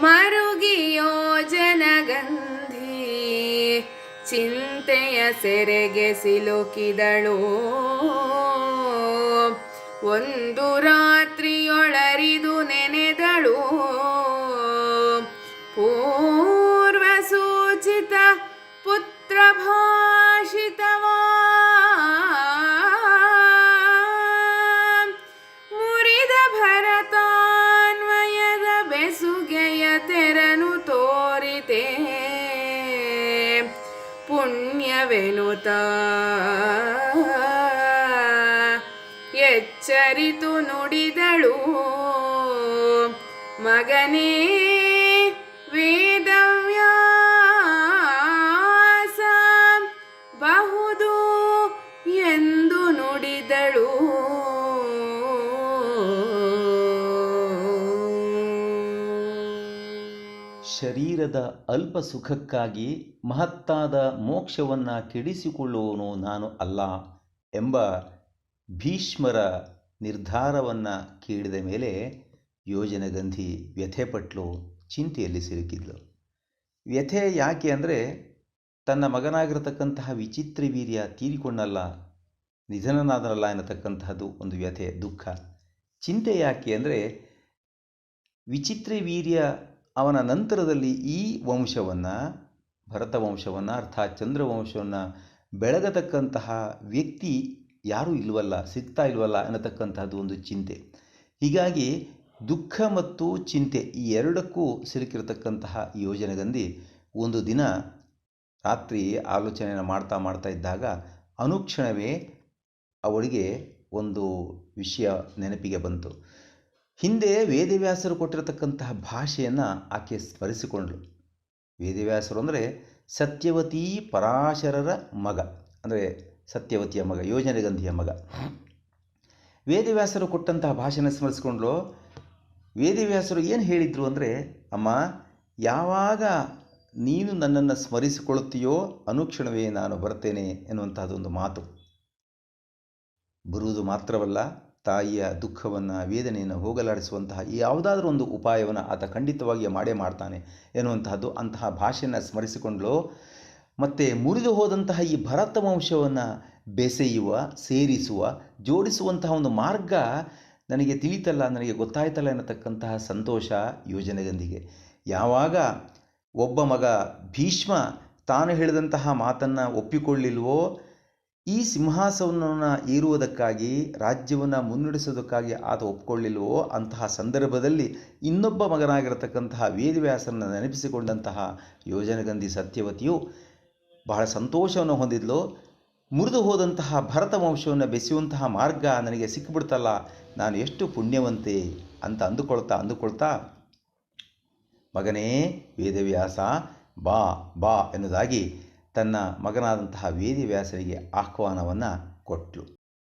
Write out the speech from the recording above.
ಮರುಗಿ ಜನಗಂಧಿ ಚಿಂತೆಯ ಸೆರೆಗೆ ಸಿಲುಕಿದಳು. ಒಂದು ರಾತ್ರಿಯೊಳರಿದು ನೆನೆದಳು. ಪೂರ್ವ ಸೂಚಿತ ಪುತ್ರ ಪುಣ್ಯವೆನುತ ಎಚ್ಚರಿತು ನುಡಿದಳು. ಮಗನೇ ಶರೀರದ ಅಲ್ಪ ಸುಖಕ್ಕಾಗಿ ಮಹತ್ತಾದ ಮೋಕ್ಷವನ್ನು ಕೆಡಿಸಿಕೊಳ್ಳುವವನು ನಾನು ಅಲ್ಲ ಎಂಬ ಭೀಷ್ಮರ ನಿರ್ಧಾರವನ್ನು ಕೇಳಿದ ಮೇಲೆ ಯೋಜನಗಂಧಿ ವ್ಯಥೆಪಟ್ಲು ಚಿಂತೆಯಲ್ಲಿ ಸಿಲುಕಿದ್ಲು. ವ್ಯಥೆ ಯಾಕೆ ಅಂದರೆ ತನ್ನ ಮಗನಾಗಿರತಕ್ಕಂತಹ ವಿಚಿತ್ರ ವೀರ್ಯ ತೀರಿಕೊಂಡಲ್ಲ ನಿಧನನಾದರಲ್ಲ ಎನ್ನತಕ್ಕಂತಹದ್ದು ಒಂದು ವ್ಯಥೆ, ದುಃಖ. ಚಿಂತೆ ಯಾಕೆ ಅಂದರೆ ವಿಚಿತ್ರ ವೀರ್ಯ ಅವನ ನಂತರದಲ್ಲಿ ಈ ವಂಶವನ್ನು, ಭರತ ವಂಶವನ್ನು, ಅರ್ಥಾತ್ ಚಂದ್ರವಂಶವನ್ನು ಬೆಳಗತಕ್ಕಂತಹ ವ್ಯಕ್ತಿ ಯಾರೂ ಇಲ್ವಲ್ಲ, ಸಿಗ್ತಾ ಇಲ್ವಲ್ಲ ಅನ್ನತಕ್ಕಂತಹದ್ದು ಒಂದು ಚಿಂತೆ. ಹೀಗಾಗಿ ದುಃಖ ಮತ್ತು ಚಿಂತೆ ಈ ಎರಡಕ್ಕೂ ಸಿಲುಕಿರತಕ್ಕಂತಹ ಯೋಜನೆಗಂದಿ ಒಂದು ದಿನ ರಾತ್ರಿ ಆಲೋಚನೆಯನ್ನು ಮಾಡ್ತಾ ಮಾಡ್ತಾ ಇದ್ದಾಗ ಅನುಕ್ಷಣವೇ ಅವಳಿಗೆ ಒಂದು ವಿಷಯ ನೆನಪಿಗೆ ಬಂತು. ಹಿಂದೆ ವೇದವ್ಯಾಸರು ಕೊಟ್ಟಿರತಕ್ಕಂತಹ ಭಾಷೆಯನ್ನು ಆಕೆ ಸ್ಮರಿಸಿಕೊಂಡಳು. ವೇದವ್ಯಾಸರು ಅಂದರೆ ಸತ್ಯವತಿ ಪರಾಶರರ ಮಗ, ಅಂದರೆ ಸತ್ಯವತಿಯ ಮಗ ಯೋಜನೆಗಂಧಿಯ ಮಗ. ವೇದವ್ಯಾಸರು ಕೊಟ್ಟಂತಹ ಭಾಷೆನ ಸ್ಮರಿಸಿಕೊಂಡ್ಲು ವೇದವ್ಯಾಸರು ಏನು ಹೇಳಿದರು ಅಂದರೆ, ಅಮ್ಮ, ಯಾವಾಗ ನೀನು ನನ್ನನ್ನು ಸ್ಮರಿಸಿಕೊಳ್ಳುತ್ತೀಯೋ ಅನುಕ್ಷಣವೇ ನಾನು ಬರ್ತೇನೆ ಎನ್ನುವಂತಹದ್ದೊಂದು ಮಾತು. ಬರುವುದು ಮಾತ್ರವಲ್ಲ ತಾಯಿಯ ದುಃಖವನ್ನು, ವೇದನೆಯನ್ನು ಹೋಗಲಾಡಿಸುವಂತಹ ಯಾವುದಾದ್ರೂ ಒಂದು ಉಪಾಯವನ್ನು ಆತ ಖಂಡಿತವಾಗಿ ಮಾಡೇ ಮಾಡ್ತಾನೆ ಎನ್ನುವಂತಹದ್ದು ಅಂತಹ ಭಾಷೆಯನ್ನು ಸ್ಮರಿಸಿಕೊಂಡ್ಲು, ಮತ್ತು ಮುರಿದು ಹೋದಂತಹ ಈ ಭರತ ವಂಶವನ್ನು ಬೆಸೆಯುವ, ಸೇರಿಸುವ, ಜೋಡಿಸುವಂತಹ ಒಂದು ಮಾರ್ಗ ನನಗೆ ತಿಳಿತಲ್ಲ, ನನಗೆ ಗೊತ್ತಾಯ್ತಲ್ಲ ಎನ್ನತಕ್ಕಂತಹ ಸಂತೋಷ ಯೋಜನೆಗೊಂದಿಗೆ ಯಾವಾಗ ಒಬ್ಬ ಮಗ ಭೀಷ್ಮ ತಾನು ಹೇಳಿದಂತಹ ಮಾತನ್ನು ಒಪ್ಪಿಕೊಳ್ಳಿಲ್ವೋ ಈ ಸಿಂಹಾಸನವನ್ನು ಏರುವುದಕ್ಕಾಗಿ, ರಾಜ್ಯವನ್ನು ಮುನ್ನಡೆಸೋದಕ್ಕಾಗಿ ಆತ ಒಪ್ಪಿಕೊಳ್ಳಿಲ್ವೋ ಅಂತಹ ಸಂದರ್ಭದಲ್ಲಿ ಇನ್ನೊಬ್ಬ ಮಗನಾಗಿರತಕ್ಕಂತಹ ವೇದವ್ಯಾಸರನ್ನು ನೆನಪಿಸಿಕೊಂಡಂತಹ ಯೋಜನಗಂಧಿ ಸತ್ಯವತಿಯು ಬಹಳ ಸಂತೋಷವನ್ನು ಹೊಂದಿದ್ಲು. ಮುರಿದು ಹೋದಂತಹ ಭರತ ವಂಶವನ್ನು ಬೆಸೆಯುವಂತಹ ಮಾರ್ಗ ನನಗೆ ಸಿಕ್ಕಿಬಿಡ್ತಲ್ಲ, ನಾನು ಎಷ್ಟು ಪುಣ್ಯವಂತೆ ಅಂತ ಅಂದುಕೊಳ್ತಾ ಅಂದುಕೊಳ್ತಾ, ಮಗನೇ, ವೇದವ್ಯಾಸ, ಬಾ ಬಾ ಎನ್ನುವುದಾಗಿ ತನ್ನ ಮಗನಾದಂತಹ ವೇದವ್ಯಾಸರಿಗೆ ಆಹ್ವಾನವನ್ನು ಕೊಟ್ಟಳು